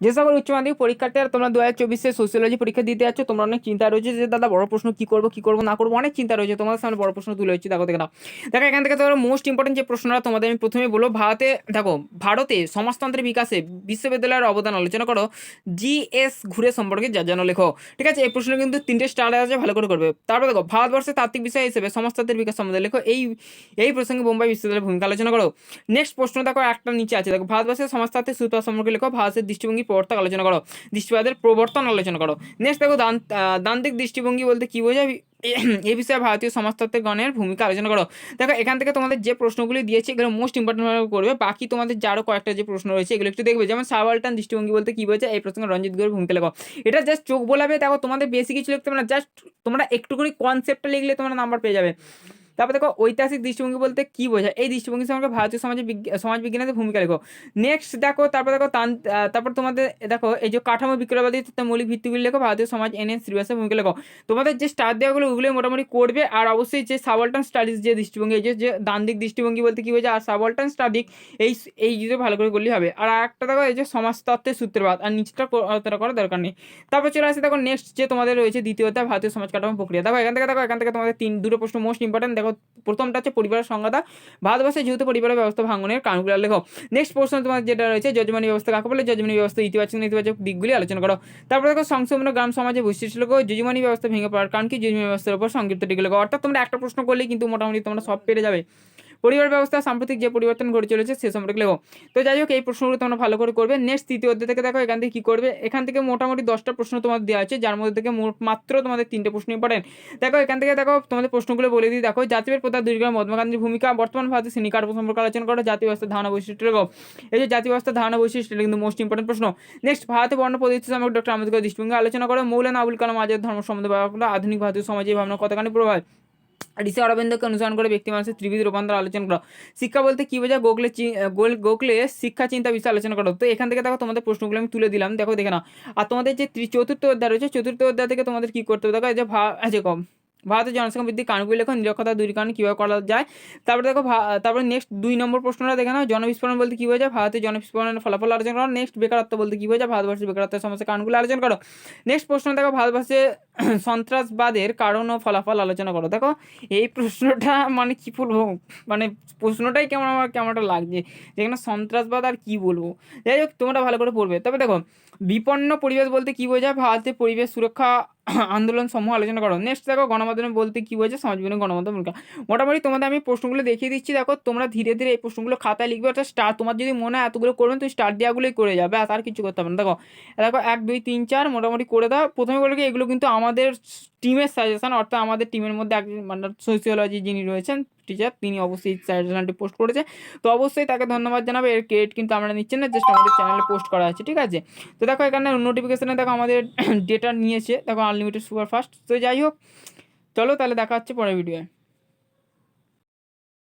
যে সকল উচ্চ মাধ্যমিক পরীক্ষার্থীরা তোমরা দু হাজার চব্বিশে সোশিয়োলজি পরীক্ষা দিতে যাচ্ছ, তোমরা অনেক চিন্তা রয়েছে যে, দাদা, বড় প্রশ্ন কি করব কি করব, না করব, অনেক চিন্তা রয়েছে। তোমাদের সামনে বড় প্রশ্ন তুলে হচ্ছে দেখো, দেখে নাও। দেখো, এখান থেকে তোমার মোস্ট ইম্পর্টেন্ট যে প্রশ্নটা তোমাদের আমি প্রথমে বলব, ভারতে, দেখো, ভারতে সমাজতন্ত্রের বিকাশে বিশ্ববিদ্যালয়ের অবদান আলোচনা করো। জিএস ঘুরে সম্পর্কে যা জানো, লেখো। ঠিক আছে? এই প্রশ্ন কিন্তু তিনটে স্টার আছে ভালো করে করবে। তারপর দেখো ভারতবর্ষের তাত্ত্বিক বিষয় হিসেবে সমাজতন্ত্রের বিকাশ সম্বন্ধে লেখো। এই এই প্রসঙ্গে বোম্বাই বিশ্ববিদ্যালয়ের ভূমিকা আলোচনা করো। নেক্সট প্রশ্ন দেখো, একটা নিচে আছে। দেখো ভারতবর্ষের সমাজতান্ত্রিক সূত্র সম্পর্কে লেখো। ভারতের দৃষ্টিভঙ্গি প্রবর্তক আলোচনা করো। দৃষ্টিবাদের প্রবর্তন আলোচনা করো। নেক্সট দেখো দান্তিক দৃষ্টিভঙ্গি বলতে কি বোঝায় এই বিষয়ে ভারতীয় সমাজতত্ত্বের গণের ভূমিকা আলোচনা করো। দেখো, এখান থেকে তোমাদের যে প্রশ্নগুলি দিয়েছে, এগুলো মোস্ট ইম্পর্টেন্ট করবে। বাকি তোমাদের যারও কয়েকটা যে প্রশ্ন রয়েছে, এগুলো একটু দেখবে। যেমন সাবাল্টান দৃষ্টিভঙ্গি বলতে কি বোঝায়? এই প্রসঙ্গে রঞ্জিত গুরের ভূমিকা লেখো। এটা জাস্ট চোখ বোলাবে, দেখো তোমাদের বেশি কিছু লিখতে হবে জাস্ট তোমরা একটুখানি কনসেপ্টটা লিখলে তোমরা নাম্বার পেয়ে যাবে। তারপর দেখো ঐতিহাসিক দৃষ্টিভঙ্গি বলতে কি বোঝায়? এই দৃষ্টিভঙ্গি সম্পর্কে ভারতীয় সমাজে সমাজ বিজ্ঞানের ভূমিকা লেখো। নেক্সট দেখো, তারপর দেখো তারপর তোমাদের দেখো, এই যে কাঠামো বিক্রয়বাদী মৌলিক ভিত্তিগুলি লেখো, ভারতীয় সমাজ এন এন ভূমিকা লেখো। তোমাদের যে স্টার দেওয়াগুলো ওগুলো মোটামুটি করবে, আর অবশ্যই যে সাবল্টান স্টাডিজ যে দৃষ্টিভঙ্গি, এই যে দান্দিক দৃষ্টিভঙ্গি বলতে কি বোঝায়? আর সাবল্টান স্টাডিক এই এই যে ভালো করে করলেই হবে। আর একটা দেখো, এই যে সমাজতত্ত্বের সূত্রপাত, আর নিচটা আলোচনা করার দরকার নেই। তারপর চলে আসে, দেখো নেক্সট যে তোমাদের রয়েছে দ্বিতীয় অধ্যায় ভারতীয় সমাজ কাঠামো প্রক্রিয়া। দেখো, এখান থেকে, দেখো, এখান থেকে তোমাদের তিন, দুটো প্রশ্ন মোস্ট ইম্পর্টেন্ট দেখো প্রথমটা হচ্ছে পরিবারের সংজ্ঞাতা ভারতবর্ষে যেহেতু পরিবারের ব্যবস্থা ভাঙনের কারণগুলো লেখো। নেক্সট প্রশ্ন তোমার যেটা রয়েছে, যজমানি ব্যবস্থা কাকে বলে? যজমানি ব্যবস্থা ইতিবাচক, নেতিবাচক দিকগুলি আলোচনা করো। তারপরে দেখো সংসম্পন্ন গ্রাম সমাজে বৈশিষ্ট্য লেখো। যজমানি ব্যবস্থা ভেঙে পড়ার কারণ কি? যজমানি ব্যবস্থার উপর সংক্ষিপ্ত টিকে লেখো। অর্থাৎ তোমরা একটা প্রশ্ন করলেই কিন্তু মোটামুটি তোমরা সব পেরে যাবে। পরিবার ব্যবস্থা, সাম্প্রতিক যে পরিবর্তন ঘটে চলেছে সে সম্পর্কে লেখো। তো যাই হোক, এই প্রশ্নগুলো তোমরা ভালো করে করবে। নেক্সট তৃতীয় অধ্যায় থেকে দেখো এখান থেকে কী করবে। এখান থেকে মোটামুটি দশটা প্রশ্ন তোমাদের দেওয়া আছে, যার মধ্যে থেকে মাত্র তোমাদের তিনটে প্রশ্ন ইম্পর্টেন্ট দেখো, এখান থেকে দেখো তোমাদের প্রশ্নগুলো বলে দিই। দেখো, জাতীয় প্রধান দুর্গা মহাত্মা গান্ধীর ভূমিকা, বর্তমান ভারতের শ্রেণীকার সম্পর্কে আলোচনা করো। জাতীয় ব্যবস্থা ধারণা বৈশিষ্ট্য লেখো। এই যে জাতীয় ব্যবস্থা ধারণা বৈশিষ্ট্য, এটা কিন্তু মোস্ট ইম্পর্টেন্ট প্রশ্ন। নেক্সট ভারতে বর্ণ পদ্ধতি সম্পর্কে ডক্টর আম্বেদকর দৃষ্টিভঙ্গি আলোচনা করো। মৌলানা আবুল কালাম আজাদ ধর্ম সম্বন্ধে ব্যবহার করো। আধুনিক ভারতীয় সমাজে ভাবনা কতখানি প্রভাব ঋষি অরবিন্দকে অনুসরণ করে ব্যক্তি মানুষের ত্রিবিধ রূপান্তর আলোচনা করো। শিক্ষা বলতে কি বোঝায়? গোগলে চি- গোল গোখলে শিক্ষা, চিন্তা, বিষয়ে আলোচনা করো। তো এখান থেকে দেখো তোমাদের প্রশ্নগুলো আমি তুলে দিলাম। দেখো, দেখে না আর তোমাদের যে ত্রি- চতুর্থ অধ্যায় রয়েছে, চতুর্থ অধ্যায় থেকে তোমাদের কি করতে হবে? দেখো যে ভা যে কম। ভারতের জনসংখ্যা বৃদ্ধি, কারণগুলি লেখো, নিরক্ষতা দূরীকরণ কীভাবে করা যায়? তারপরে দেখো তারপরে নেক্সট দুই নম্বর প্রশ্নটা দেখে নাও। জনবিস্ফোরণ বলতে কী বোঝায়? ভারতের জনবিস্ফোরণের ফলাফল আলোচনা করো। নেক্সট বেকারত্ব বলতে কী বোঝায়? ভারতবর্ষের বেকারত্বের সমস্যা কারণগুলো আলোচনা করো। নেক্সট প্রশ্ন দেখো, ভারতবর্ষে সন্ত্রাসবাদের কারণ ও ফলাফল আলোচনা করো। দেখো, এই প্রশ্নটা মানে কি বলব? মানে প্রশ্নটাই কেমন আমার, কেমন একটা লাগছে। যেখানে সন্ত্রাসবাদ আর কি বলব? যাই হোক, তোমরা ভালো করে পড়বে। তবে দেখো, বিপন্ন পরিবেশ বলতে কি বোঝায়? ভারতের পরিবেশ সুরক্ষা আন্দোলন সমূহ আলোচনা করো। নেক্সট দেখো, গণমাধ্যম বলতে কি বোঝায়? সমাজবিজ্ঞান গণমাধ্যম ভূমিকা। মোটামুটি তোমাদের আমি প্রশ্নগুলো দেখিয়ে দিচ্ছি। দেখো, তোমরা ধীরে ধীরে এই প্রশ্নগুলো খাতায় লিখবে। অর্থাৎ স্টার তোমার যদি মনে হয় এতগুলো করবেন তুমি স্টার দেওয়াগুলোই করে যাবে। আর কিছু করতে হবে না। দেখো দেখো, এক, দুই, তিন, চার মোটামুটি করে দাও। প্রথমে বলে এগুলো কিন্তু আমাদের টিমের সাজেশান অর্থাৎ আমাদের টিমের মধ্যে একজন মানে সোশিওলজি যিনি রয়েছেন টিচার তিনি অবশ্যই সাজেশনটি পোস্ট করেছে। তো অবশ্যই তাকে ধন্যবাদ জানাবে, এর ক্রেডিট কিন্তু আমরা নিচ্ছি না জাস্ট আমাদের চ্যানেলে পোস্ট করা আছে, ঠিক আছে? তো দেখো এখানে নোটিফিকেশানে দেখো আমাদের ডেটা নিয়েছে, দেখো আনলিমিটেড সুপার ফাস্ট তো যাই হোক, চলো তাহলে দেখা হচ্ছে পরের ভিডিওয়ে